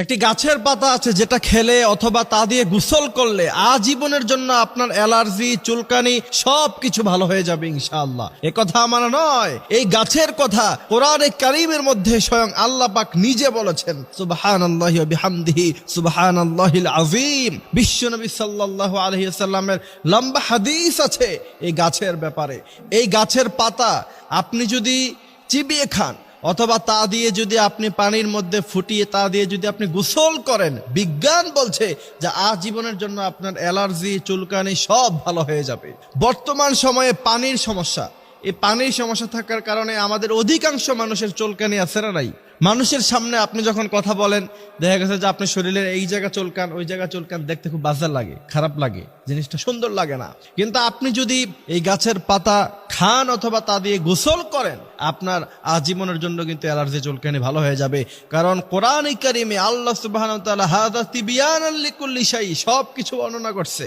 একটি গাছের পাতা আছে যেটা খেলে অথবা তা দিয়ে গোসল করলে আজীবনের জন্য আপনার অ্যালার্জি, চুলকানি সব কিছু ভালো হয়ে যাবে ইনশাআল্লাহ। এ কথা আমার নয়। এই গাছের কথা কোরআনে কারিমের মধ্যে স্বয়ং আল্লাহ পাক নিজে বলেছেন সুবহান আল্লাহ বিহামদিহি সুবহান আল্লাহিল আজিম বিশ্বনবী সাল্লাল্লাহু আলাইহি সাল্লামের লম্বা হাদিস আছে এই গাছের ব্যাপারে। এই গাছের পাতা আপনি যদি চিবিয়ে খান অথবা তা দিয়ে যদি আপনি পানির মধ্যে ফুটিয়ে, তা দিয়ে যদি আপনি গোসল করেন, বিজ্ঞান বলছে যে আজীবনের জন্য আপনার অ্যালার্জি, চুলকানি সব ভালো হয়ে যাবে। বর্তমান সময়ে পানির সমস্যা। এই পানির সমস্যা থাকার কারণে আমাদের অধিকাংশ মানুষের চুলকানি আছে না নাই? মানুষের সামনে আপনি যখন কথা বলেন, দেখা গেছে যে আপনি শরীরের এই জায়গা চুলকান, ওই জায়গা চুলকান দেখতে খুব বাজার লাগে, খারাপ লাগে, জিনিসটা সুন্দর লাগে না। কিন্তু আপনি যদি এই গাছের পাতা খান অথবা তা দিয়ে গোসল করেন, আপনার আজীবনের জন্য কিন্তু অ্যালার্জি চুলকানি ভালো হয়ে যাবে। কারণ কোরআন কারিমে আল্লাহ সুবাহ সব কিছু বর্ণনা করছে।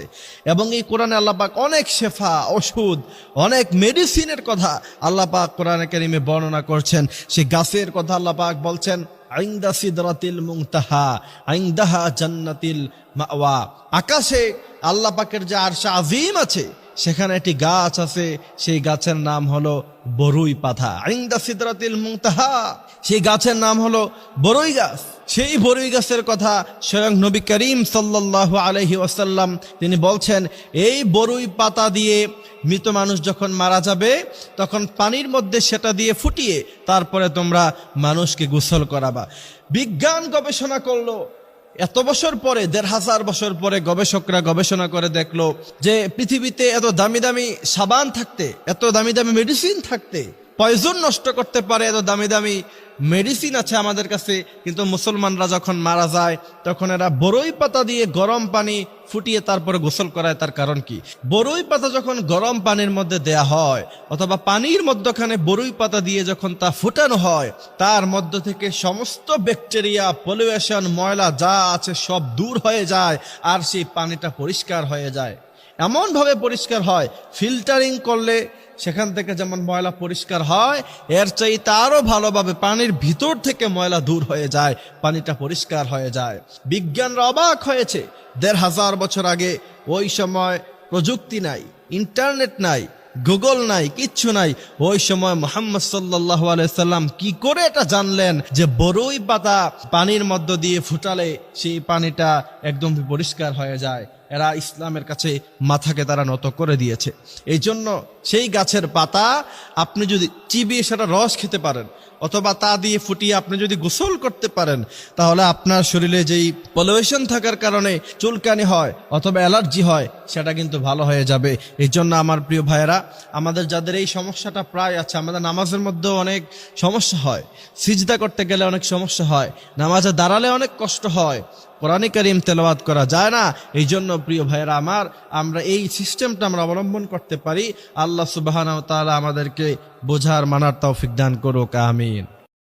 এবং এই কোরআনে আল্লাহ পাক অনেক শেফা, ওষুধ, অনেক মেডিসিনের কথা আল্লাহ পাক কোরআন কারিমে বর্ণনা করছেন। সে গাছের কথা আল্লাহ পাক বলছেন, আইন্দা সিদরাতিল মুংতাহা আইন্দাহা জান্নাতিল মাওয়া। আকাশে আল্লাহ পাকের যে আরশা আজিম আছে সেখানে একটি গাছ আছে, সেই গাছের নাম হলো বরুই পাতা আইন্দা সিদরাতিল মুংতাহা সেই গাছের নাম হলো বরুই গাছ। সেই বরুই গাছের কথা স্বয়ং নবী করিম সাল্লাল্লাহু আলহি ওয়াসাল্লাম তিনি বলছেন, এই বরুই পাতা দিয়ে মৃত মানুষ যখন মারা যাবে, তখন পানির মধ্যে সেটা দিয়ে ফুটিয়ে তারপরে তোমরা মানুষকে গোসল করাবা। বিজ্ঞান গবেষণা করল এত বছর পরে, দেড় হাজার বছর পরে গবেষকরা গবেষণা করে দেখল যে পৃথিবীতে এত দামি দামি সাবান থাকতে, এত দামি দামি মেডিসিন থাকতে পয়জন নষ্ট করতে পারে এত দামি দামি মেডিসিন আছে আমাদের কাছে, কিন্তু মুসলমানরা যখন মারা যায়, তখন এরা বরই পাতা দিয়ে গরম পানি ফুটিয়ে তারপরে গোসল করায়, তার কারণ কি? বরই পাতা যখন গরম পানির মধ্যে দেয়া হয়, অথবা পানির মধ্যখানে বরই পাতা দিয়ে যখন তা ফুটানো হয়, তার মধ্য থেকে সমস্ত ব্যাকটেরিয়া, পলিউশন, ময়লা যা আছে সব দূর হয়ে যায়, আর সেই পানিটা পরিষ্কার হয়ে যায়। এমনভাবে পরিষ্কার হয়, ফিল্টারিং করলে সেখান থেকে যেমন ময়লা পরিষ্কার হয়, এর চাইতে আরও ভালোভাবে পানির ভিতর থেকে ময়লা দূর হয়ে যায়, পানিটা পরিষ্কার হয়ে যায়। বিজ্ঞানরা অবাক হয়েছে, দেড় হাজার বছর আগে ওই সময় প্রযুক্তি নাই, ইন্টারনেট নাই, গুগল নাই, কিচ্ছু নাই। ওই সময় মোহাম্মদ সাল্লাহ সাল্লাম কি করে এটা জানলেন যে বড়ই পাতা পানির মধ্য দিয়ে ফুটালে সেই পানিটা একদম পরিষ্কার হয়ে যায়। এরা ইসলামের কাছে মাথাকে তারা নত করে দিয়েছে। এই জন্য সেই গাছের পাতা আপনি যদি চিবিয়ে সেটা রস খেতে পারেন, অথবা তা দিয়ে ফুটিয়ে আপনি যদি গোসল করতে পারেন, তাহলে আপনার শরীরে যেই পলিউশন থাকার কারণে চুলকানি হয় অথবা অ্যালার্জি হয়, সেটা কিন্তু ভালো হয়ে যাবে। এই জন্য আমার প্রিয় ভাইয়েরা, আমাদের যাদের এই সমস্যাটা প্রায় আছে, আমাদের নামাজের মধ্যেও অনেক সমস্যা হয়। সিজদা করতে গেলে অনেক সমস্যা হয়, নামাজে দাঁড়ালে অনেক কষ্ট হয় কোরআনে করিম তেলাওয়াত করা যায় না। এই জন্য প্রিয় ভাইয়েরা আমার, আমরা এই সিস্টেমটা আমরা অবলম্বন করতে পারি। আল্লাহ সুবাহ আমাদেরকে বোঝার, মানার তৌফিক দান করুক, আমিন।